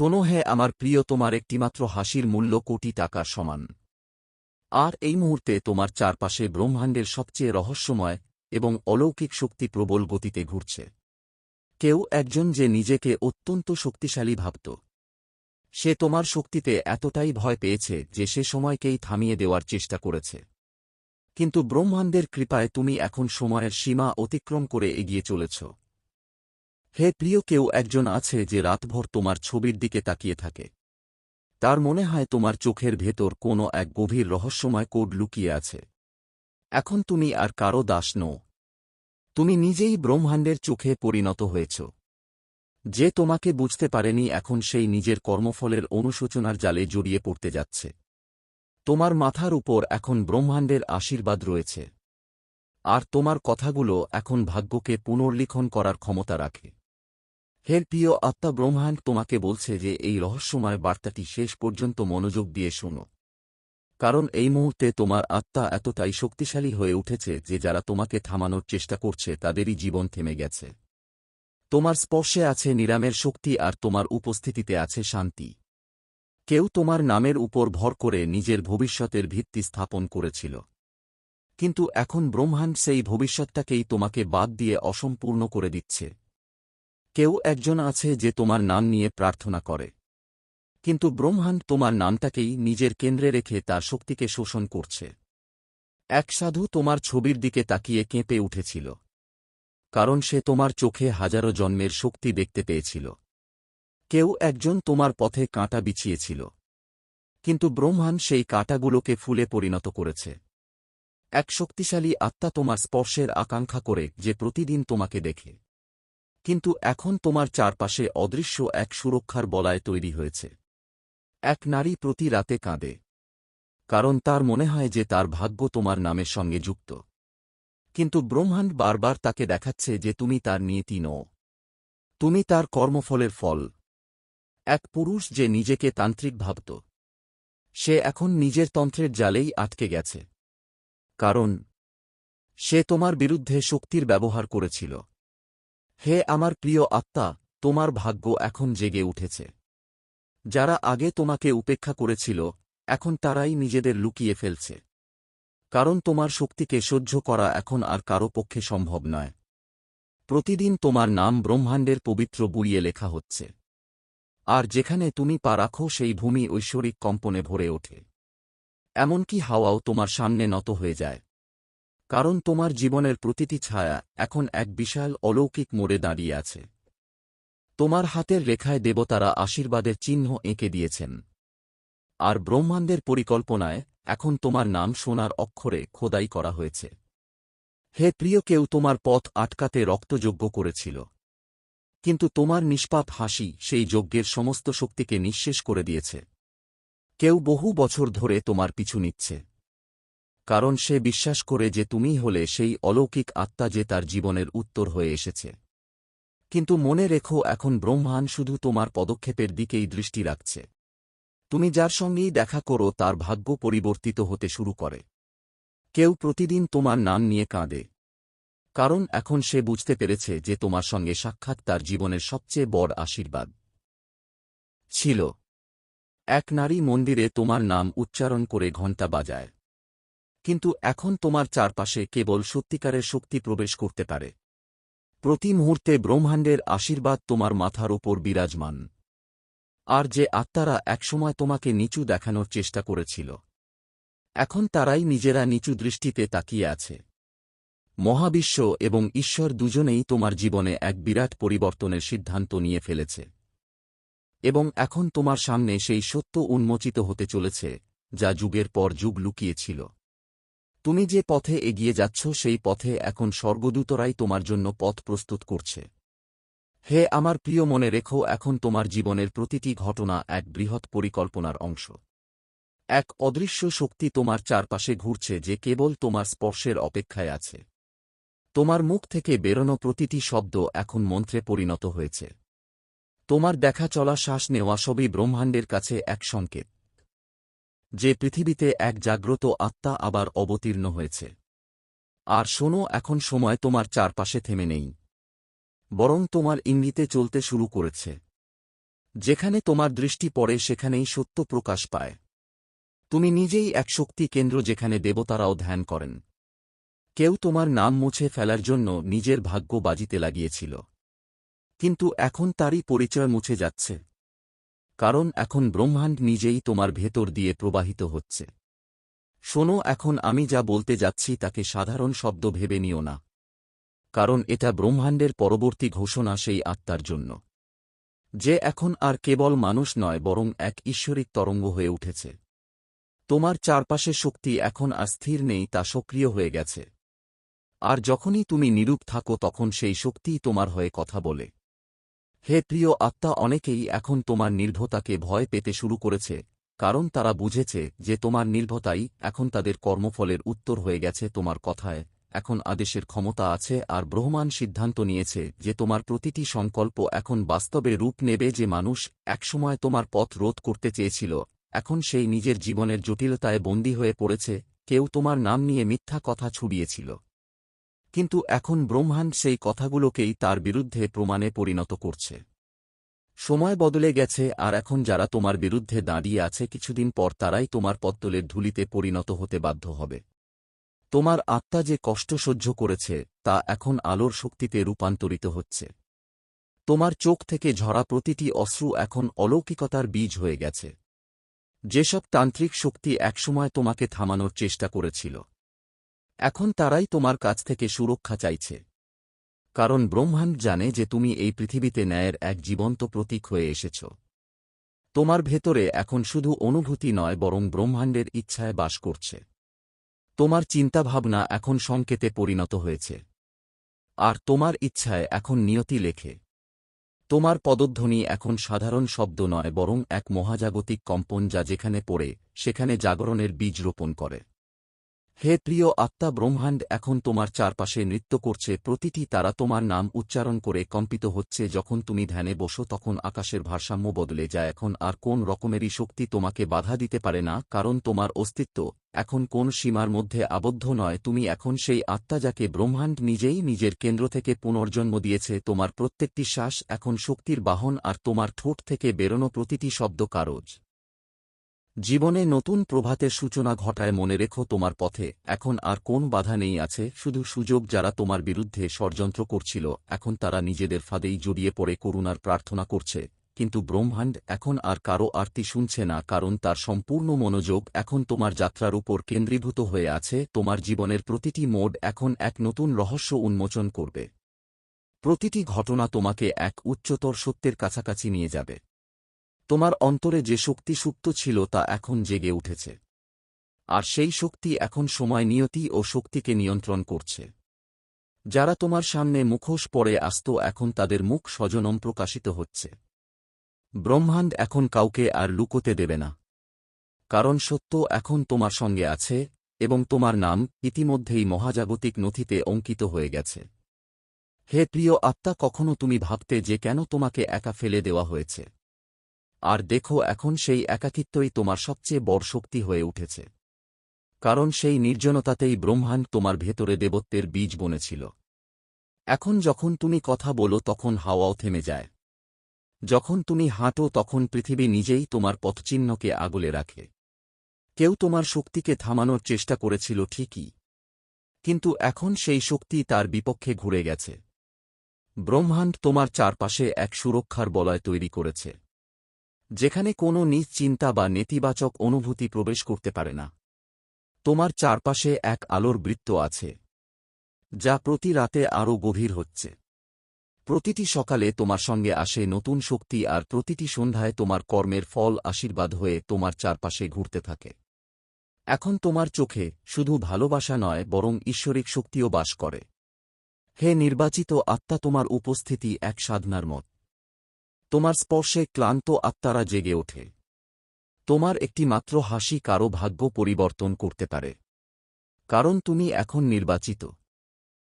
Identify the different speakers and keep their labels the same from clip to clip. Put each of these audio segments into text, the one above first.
Speaker 1: শোনো হে আমার প্রিয়, তোমার একটিমাত্র হাসির মূল্য কোটি টাকার সমান। আর এই মুহূর্তে তোমার চারপাশে ব্রহ্মাণ্ডের সবচেয়ে রহস্যময় এবং অলৌকিক শক্তি প্রবল গতিতে ঘুরছে। কেউ একজন যে নিজেকে অত্যন্ত শক্তিশালী ভাবত। সে তোমার শক্তিতে এতটাই ভয় পেয়েছে যে সে সময়কেই থামিয়ে দেওয়ার চেষ্টা করেছে। কিন্তু ব্রহ্মাণ্ডের কৃপায় তুমি এখন সময়ের সীমা অতিক্রম করে এগিয়ে চলেছ। হে প্রিয় কেউ একজন আছে যে রাতভর তোমার ছবির দিকে তাকিয়ে থাকে। তার মনে হয় তোমার চোখের ভেতর কোনো এক গভীর রহস্যময় কোড লুকিয়ে আছে। এখন তুমি আর কারও দাস নও। তুমি নিজেই ব্রহ্মাণ্ডের চোখে পরিণত হয়েছ। যে তোমাকে বুঝতে পারেনি এখন সেই নিজের কর্মফলের অনুশোচনার জালে জড়িয়ে পড়তে যাচ্ছে। তোমার মাথার উপর এখন ব্রহ্মাণ্ডের আশীর্বাদ রয়েছে। আর তোমার কথাগুলো এখন ভাগ্যকে পুনর্লিখন করার ক্ষমতা রাখে। হে প্রিয় আত্মা ব্রহ্মাণ্ড, তোমাকে বলছে যে এই রহস্যময় বার্তাটি শেষ পর্যন্ত মনোযোগ দিয়ে শোনো। কারণ এই মুহূর্তে তোমার আত্মা এতটাই শক্তিশালী হয়ে উঠেছে যে যারা তোমাকে থামানোর চেষ্টা করছে তাদেরই জীবন থেমে গেছে। তোমার স্পর্শে আছে নিরামের শক্তি আর তোমার উপস্থিতিতে আছে শান্তি। কেউ তোমার নামের উপর ভর করে নিজের ভবিষ্যতের ভিত্তি স্থাপন করেছিল। কিন্তু এখন ব্রহ্মাণ্ড সেই ভবিষ্যৎটাকেই তোমাকে বাদ দিয়ে অসম্পূর্ণ করে দিচ্ছে। কেউ একজন আছে যে তোমার নাম নিয়ে প্রার্থনা করে। কিন্তু ব্রহ্মাণ্ড তোমার নামটাকেই নিজের কেন্দ্রে রেখে তার শক্তিকে শোষণ করছে। এক সাধু তোমার ছবির দিকে তাকিয়ে কেঁপে উঠেছিল। কারণ সে তোমার চোখে হাজারো জন্মের শক্তি দেখতে পেয়েছিল। কেউ একজন তোমার পথে কাঁটা বিছিয়েছিল। কিন্তু ব্রহ্মাণ্ড সেই কাঁটাগুলোকে ফুলে পরিণত করেছে। এক শক্তিশালী আত্মা তোমার স্পর্শের আকাঙ্ক্ষা করে যে প্রতিদিন তোমাকে দেখে। কিন্তু এখন তোমার চারপাশে অদৃশ্য এক সুরক্ষার বলায় তৈরি হয়েছে। এক নারী প্রতি রাতে কাঁদে। কারণ তার মনে হয় যে তার ভাগ্য তোমার নামের সঙ্গে যুক্ত। কিন্তু ব্রহ্মাণ্ড বারবার তাকে দেখাচ্ছে যে তুমি তার নিয়তি নও। তুমি তার কর্মফলের ফল। এক পুরুষ যে নিজেকে তান্ত্রিক ভাবত। সে এখন নিজের তন্ত্রের জালেই আটকে গেছে। কারণ সে তোমার বিরুদ্ধে শক্তির ব্যবহার করেছিল। হে আমার প্রিয় আত্মা, তোমার ভাগ্য এখন জেগে উঠেছে। যারা আগে তোমাকে উপেক্ষা করেছিল, এখন তারাই নিজেদের লুকিয়ে ফেলছে। কারণ তোমার শক্তিকে সহ্য করা এখন আর কারও পক্ষে সম্ভব নয়। প্রতিদিন তোমার নাম ব্রহ্মাণ্ডের পবিত্র বুড়িয়ে লেখা হচ্ছে। আর যেখানে তুমি পা রাখো, সেই ভূমি ঐশ্বরিক কম্পনে ভরে ওঠে। এমনকি হাওয়াও তোমার সামনে নত হয়ে যায়। কারণ তোমার জীবনের প্রতিটি ছায়া এখন এক বিশাল অলৌকিক মোড়ে দাঁড়িয়ে আছে। তোমার হাতের রেখায় দেবতারা আশীর্বাদের চিহ্ন এঁকে দিয়েছেন। আর ব্রহ্মাণ্ডের পরিকল্পনায় এখন তোমার নাম সোনার অক্ষরে খোদাই করা হয়েছে। হে প্রিয়, কেউ তোমার পথ আটকাতে রক্তযজ্ঞ করেছিল। কিন্তু তোমার নিষ্পাপ হাসি সেই যজ্ঞের সমস্ত শক্তিকে নিঃশেষ করে দিয়েছে। কেউ বহু বছর ধরে তোমার পিছু নিচ্ছে। কারণ সে বিশ্বাস করে যে তুমি হলে সেই অলৌকিক আত্মা যে তার জীবনের উত্তর হয়ে এসেছে। কিন্তু মনে রেখো, এখন ব্রহ্মাণ শুধু তোমার পদক্ষেপের দিকেই দৃষ্টি রাখছে। তুমি যার সঙ্গেই দেখা করো, তার ভাগ্য পরিবর্তিত হতে শুরু করে। কেউ প্রতিদিন তোমার নাম নিয়ে কাঁদে। কারণ এখন সে বুঝতে পেরেছে যে তোমার সঙ্গে সাক্ষাৎ তার জীবনের সবচেয়ে বড় আশীর্বাদ। ছিল। এক নারী মন্দিরে তোমার নাম উচ্চারণ করে ঘণ্টা বাজায়। কিন্তু এখন তোমার চারপাশে কেবল সত্যিকারের শক্তি প্রবেশ করতে পারে। প্রতি মুহূর্তে ব্রহ্মাণ্ডের আশীর্বাদ তোমার মাথার ওপর বিরাজমান। আর যে আত্মারা একসময় তোমাকে নিচু দেখানোর চেষ্টা করেছিল, এখন তারাই নিজেরা নিচু দৃষ্টিতে তাকিয়ে আছে। মহাবিশ্ব এবং ঈশ্বর দুজনেই তোমার জীবনে এক বিরাট পরিবর্তনের সিদ্ধান্ত নিয়ে ফেলেছে। এবং এখন তোমার সামনে সেই সত্য উন্মোচিত হতে চলেছে, যা যুগের পর যুগ লুকিয়েছিল। তুমি যে পথে এগিয়ে যাচ্ছ সেই পথে এখন স্বর্গদূতরাই তোমার জন্য পথ প্রস্তুত করছে। হে আমার প্রিয় মনে রেখো, এখন তোমার জীবনের প্রতিটি ঘটনা এক বৃহৎ পরিকল্পনার অংশ। এক অদৃশ্য শক্তি তোমার চারপাশে ঘুরছে যে কেবল তোমার স্পর্শের অপেক্ষায় আছে। তোমার মুখ থেকে বেরোনো প্রতিটি শব্দ এখন মন্ত্রে পরিণত হয়েছে। তোমার দেখা চলা শ্বাস নেওয়া সবই ব্রহ্মাণ্ডের কাছে এক সংকেত। যে পৃথিবীতে এক জাগ্রত আত্মা আবার অবতীর্ণ হয়েছে। আর শোনো, এখন সময় তোমার চারপাশে থেমে নেই। বরং তোমার ইঙ্গিতে চলতে শুরু করেছে। যেখানে তোমার দৃষ্টি পড়ে, সেখানেই সত্য প্রকাশ পায়। তুমি নিজেই এক শক্তি কেন্দ্র যেখানে দেবতারাও ধ্যান করেন। কেউ তোমার নাম মুছে ফেলার জন্য নিজের ভাগ্য বাজিতে লাগিয়েছিল। কিন্তু এখন তারই পরিচয় মুছে যাচ্ছে। কারণ এখন ব্রহ্মাণ্ড নিজেই তোমার ভেতর দিয়ে প্রবাহিত হচ্ছে। শোনো, এখন আমি যা বলতে যাচ্ছি তাকে সাধারণ শব্দ ভেবে নিও না। কারণ এটা ব্রহ্মাণ্ডের পরবর্তী ঘোষণা সেই আত্মার জন্য। যে এখন আর কেবল মানুষ নয়, বরং এক ঈশ্বরিক তরঙ্গ হয়ে উঠেছে। তোমার চারপাশে শক্তি এখন আর স্থির নেই, তা সক্রিয় হয়ে গেছে। আর যখনই তুমি নিরূপ থাকো, তখন সেই শক্তিই তোমার হয়ে কথা বলে। হে প্রিয় আত্মা, অনেকেই এখন তোমার নির্ভতাকে ভয় পেতে শুরু করেছে, কারণ তারা বুঝেছে যে তোমার নির্ভতাই এখন তাদের কর্মফলের উত্তর হয়ে গেছে তোমার কথায়। এখন আদেশের ক্ষমতা আছে আর ব্রহ্মাণ সিদ্ধান্ত নিয়েছে যে তোমার প্রতিটি সংকল্প এখন বাস্তবে রূপ নেবে যে মানুষ একসময় তোমার পথ রোধ করতে চেয়েছিল। এখন সেই নিজের জীবনের জটিলতায় বন্দী হয়ে পড়েছে, কেউ তোমার নাম নিয়ে মিথ্যা কথা ছুড়িয়েছিল। কিন্তু এখন ব্রহ্মাণ্ড সেই কথাগুলোকেই তার বিরুদ্ধে প্রমাণে পরিণত করছে। সময় বদলে গেছে, আর এখন যারা তোমার বিরুদ্ধে দাঁড়িয়ে আছে, কিছুদিন পর তারাই তোমার পত্তলের ধুলিতে পরিণত হতে বাধ্য হবে। তোমার আত্মা যে কষ্ট সহ্য করেছে, তা এখন আলোর শক্তিতে রূপান্তরিত হচ্ছে। তোমার চোখ থেকে ঝরা প্রতিটি অশ্রু এখন অলৌকিকতার বীজ হয়ে গেছে। যেসব তান্ত্রিক শক্তি একসময় তোমাকে থামানোর চেষ্টা করেছিল। এখন তারাই তোমার কাছ থেকে সুরক্ষা চাইছে। কারণ ব্রহ্মাণ্ড জানে যে তুমি এই পৃথিবীতে ন্যায়ের এক জীবন্ত প্রতীক হয়ে এসেছ। তোমার ভেতরে এখন শুধু অনুভূতি নয়, বরং ব্রহ্মাণ্ডের ইচ্ছায় বাস করছে। তোমার চিন্তাভাবনা এখন সংকেতে পরিণত হয়েছে। আর তোমার ইচ্ছায় এখন নিয়তি লেখে। তোমার পদধ্বনি এখন সাধারণ শব্দ নয়, বরং এক মহাজাগতিক কম্পন যা যেখানে পড়ে, সেখানে জাগরণের বীজ রোপণ করে। হে প্রিয় আত্মা ব্রহ্মাণ্ড, এখন তোমার চারপাশে নৃত্য করছে, প্রতিটি তারা তোমার নাম উচ্চারণ করে কম্পিত হচ্ছে, যখন তুমি ধ্যানে বসো তখন আকাশের ভারসাম্য বদলে যায়, এখন আর কোন রকমেরই শক্তি তোমাকে বাধা দিতে পারে না, কারণ তোমার অস্তিত্ব এখন কোন সীমার মধ্যে আবদ্ধ নয়, তুমি এখন সেই আত্মা যাকে ব্রহ্মাণ্ড নিজেই নিজের কেন্দ্র থেকে পুনর্জন্ম দিয়েছে, তোমার প্রত্যেকটি শ্বাস এখন শক্তির বাহন আর তোমার ঠোঁট থেকে বেরোনো প্রতিটি শব্দ কারজ। জীবনে নতুন প্রভাতের সূচনা ঘটায় মনে রেখো তোমার পথে। এখন আর কোন বাধা নেই আছে, শুধু সুযোগ যারা তোমার বিরুদ্ধে ষড়যন্ত্র করছিল, এখন তারা নিজেদের ফাঁদেই জড়িয়ে পড়ে করুণার প্রার্থনা করছে। কিন্তু ব্রহ্মাণ্ড এখন আর কারও আরতি শুনছে না, কারণ তার সম্পূর্ণ মনোযোগ এখন তোমার যাত্রার উপর কেন্দ্রীভূত হয়ে আছে, তোমার জীবনের প্রতিটি মোড এখন এক নতুন রহস্য উন্মোচন করবে। প্রতিটি ঘটনা তোমাকে এক উচ্চতর সত্যের কাছাকাছি নিয়ে যাবে। তোমার অন্তরে যে শক্তি সুপ্ত ছিল তা এখন জেগে উঠেছে। আর সেই শক্তি এখন সময় নিয়তি ও শক্তিকে নিয়ন্ত্রণ করছে। যারা তোমার সামনে মুখোশ পরে আসত এখন তাদের মুখ স্বজনম প্রকাশিত হচ্ছে। ব্রহ্মাণ্ড এখন কাউকে আর লুকোতে দেবে না। কারণ সত্য এখন তোমার সঙ্গে আছে এবং তোমার নাম ইতিমধ্যেই মহাজাগতিক নথিতে অঙ্কিত হয়ে গেছে। হে প্রিয় আত্মা, কখনো তুমি ভাবতে যে কেন তোমাকে একা ফেলে দেওয়া হয়েছে? আর দেখো এখন সেই একাকিত্বই তোমার সবচেয়ে বড় শক্তি হয়ে উঠেছে। কারণ সেই নির্জনতাতেই ব্রহ্মাণ্ড তোমার ভেতরে দেবত্বের বীজ বনেছিল। এখন যখন তুমি কথা বলো তখন হাওয়াও থেমে যায়। যখন তুমি হাঁটো তখন পৃথিবী নিজেই তোমার পথচিহ্নকে আগলে রাখে। কেউ তোমার শক্তিকে থামানোর চেষ্টা করেছিল ঠিকই। কিন্তু এখন সেই শক্তি তার বিপক্ষে ঘুরে গেছে। ব্রহ্মাণ্ড তোমার চারপাশে এক সুরক্ষার বলয় তৈরি করেছে। যেখানে কোনো নিজ চিন্তা বা নেতিবাচক অনুভূতি প্রবেশ করতে পারে না। তোমার চারপাশে এক আলোর বৃত্ত আছে, যা প্রতি রাতে আরও গভীর হচ্ছে। প্রতিটি সকালে তোমার সঙ্গে আসে নতুন শক্তি আর প্রতিটি সন্ধ্যায় তোমার কর্মের ফল আশীর্বাদ হয়ে তোমার চারপাশে ঘুরতে থাকে। এখন তোমার চোখে শুধু ভালোবাসা নয়, বরং ঈশ্বরিক শক্তিও বাস করে। হে নির্বাচিত আত্মা, তোমার উপস্থিতি এক সাধনার মত। তোমার স্পর্শে ক্লান্ত আত্মারা জেগে ওঠে। তোমার একটি মাত্র হাসি কারও ভাগ্য পরিবর্তন করতে পারে। কারণ তুমি এখন নির্বাচিত।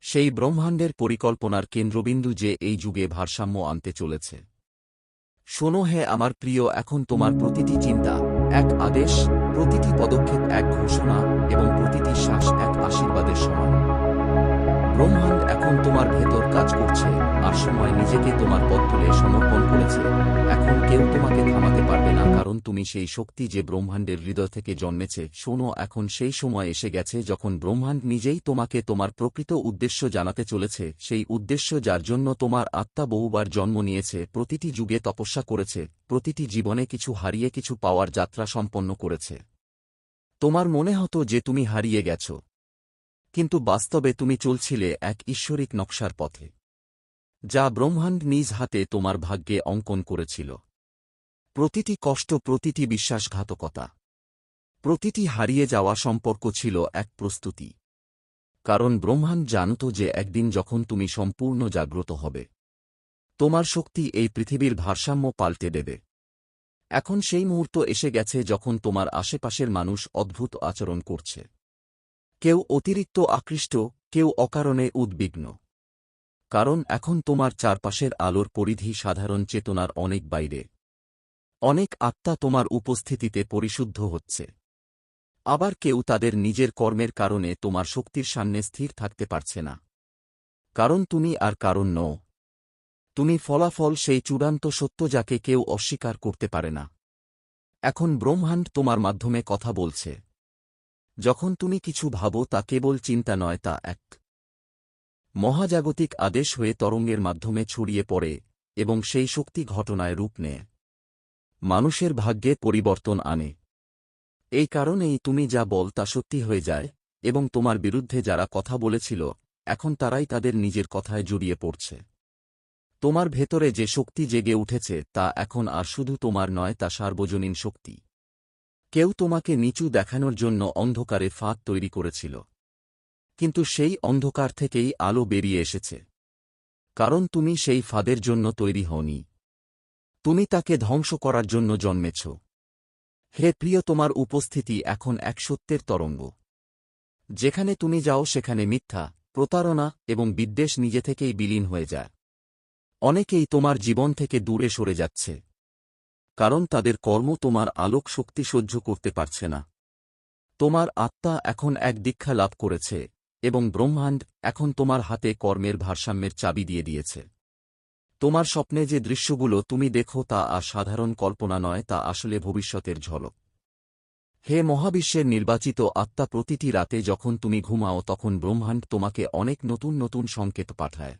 Speaker 1: সেই ব্রহ্মাণ্ডের পরিকল্পনার কেন্দ্রবিন্দু যে এই যুগে ভারসাম্য আনতে চলেছে। শোনো হে আমার প্রিয়, এখন তোমার প্রতিটি চিন্তা, এক আদেশ, প্রতিটি পদক্ষেপ এক ঘোষণা এবং প্রতিটি শ্বাস এক আশীর্বাদের সমান। ব্রহ্মাণ্ড এখন তোমার ভেতর কাজ করছে, আর সময় নিজেকে তোমার পথ তুলে সমর্পণ করেছে। এখন কেউ তোমাকে থামাতে পারবে না, কারণ তুমি সেই শক্তি যে ব্রহ্মাণ্ডের হৃদয় থেকে জন্মেছে, শোনো, এখন সেই সময় এসে গেছে যখন ব্রহ্মাণ্ড নিজেই তোমাকে তোমার প্রকৃত উদ্দেশ্য জানাতে চলেছে, সেই উদ্দেশ্য যার জন্য তোমার আত্মা বহুবার জন্ম নিয়েছে, প্রতিটি যুগে তপস্যা করেছে, প্রতিটি জীবনে কিছু হারিয়ে কিছু পাওয়ার যাত্রা সম্পন্ন করেছে। তোমার মনে হতো যে তুমি হারিয়ে গেছ। কিন্তু বাস্তবে তুমি চলছিলে এক ঈশ্বরিক নকশার পথে, যা ব্রহ্মাণ্ড নিজ হাতে তোমার ভাগ্যে অঙ্কন করেছিল। প্রতিটি কষ্ট, প্রতিটি বিশ্বাসঘাতকতা, প্রতিটি হারিয়ে যাওয়া সম্পর্ক ছিল এক প্রস্তুতি। কারণ ব্রহ্মাণ্ড জানত যে একদিন যখন তুমি সম্পূর্ণ জাগ্রত হবে, তোমার শক্তি এই পৃথিবীর ভারসাম্য পাল্টে দেবে। এখন সেই মুহূর্ত এসে গেছে যখন তোমার আশেপাশের মানুষ অদ্ভুত আচরণ করছে। কেউ অতিরিক্ত আকৃষ্ট, কেউ অকারণে উদ্বিগ্ন। কারণ এখন তোমার চারপাশের আলোর পরিধি সাধারণ চেতনার অনেক বাইরে। অনেক আত্মা তোমার উপস্থিতিতে পরিশুদ্ধ হচ্ছে। আবার কেউ তাদের নিজের কর্মের কারণে তোমার শক্তির সামনে স্থির থাকতে পারছে না। কারণ তুমি আর কারণ নও। তুমি ফলাফল সেই চূড়ান্ত সত্য যাকে কেউ অস্বীকার করতে পারে না। এখন ব্রহ্মাণ্ড তোমার মাধ্যমে কথা বলছে। যখন তুমি কিছু ভাবো তা কেবল চিন্তা নয়, তা এক মহাজাগতিক আদেশ হয়ে তরঙ্গের মাধ্যমে ছড়িয়ে পড়ে এবং সেই শক্তি ঘটনায় রূপ নেয়। মানুষের ভাগ্যে পরিবর্তন আনে। এই কারণেই তুমি যা বল তা সত্যি হয়ে যায় এবং তোমার বিরুদ্ধে যারা কথা বলেছিল, এখন তারাই তাদের নিজের কথায় জড়িয়ে পড়ছে। তোমার ভেতরে যে শক্তি জেগে উঠেছে, তা এখন আর শুধু তোমার নয়, তা সার্বজনীন শক্তি। কেউ তোমাকে নিচু দেখানোর জন্য অন্ধকারে ফাঁদ তৈরি করেছিল। কিন্তু সেই অন্ধকার থেকেই আলো বেরিয়ে এসেছে। কারণ তুমি সেই ফাঁদের জন্য তৈরি হওনি। তুমি তাকে ধ্বংস করার জন্য জন্মেছ। হে প্রিয়, তোমার উপস্থিতি এখন এক সত্যের তরঙ্গ। যেখানে তুমি যাও সেখানে মিথ্যা, প্রতারণা এবং বিদ্বেষ নিজে থেকেই বিলীন হয়ে যায়। অনেকেই তোমার জীবন থেকে দূরে সরে যাচ্ছে। কারণ তাদের কর্ম তোমার আলোক শক্তি সহ্য করতে পারছে না। তোমার আত্মা এখন এক দীক্ষা লাভ করেছে, এবং ব্রহ্মাণ্ড এখন তোমার হাতে কর্মের ভারসাম্যের চাবি দিয়ে দিয়েছে। তোমার স্বপ্নে যে দৃশ্যগুলো তুমি দেখো তা আর সাধারণ কল্পনা নয়, তা আসলে ভবিষ্যতের ঝলক। হে মহাবিশ্বের নির্বাচিত আত্মা, প্রতিটি রাতে যখন তুমি ঘুমাও, তখন ব্রহ্মাণ্ড তোমাকে অনেক নতুন নতুন সংকেত পাঠায়।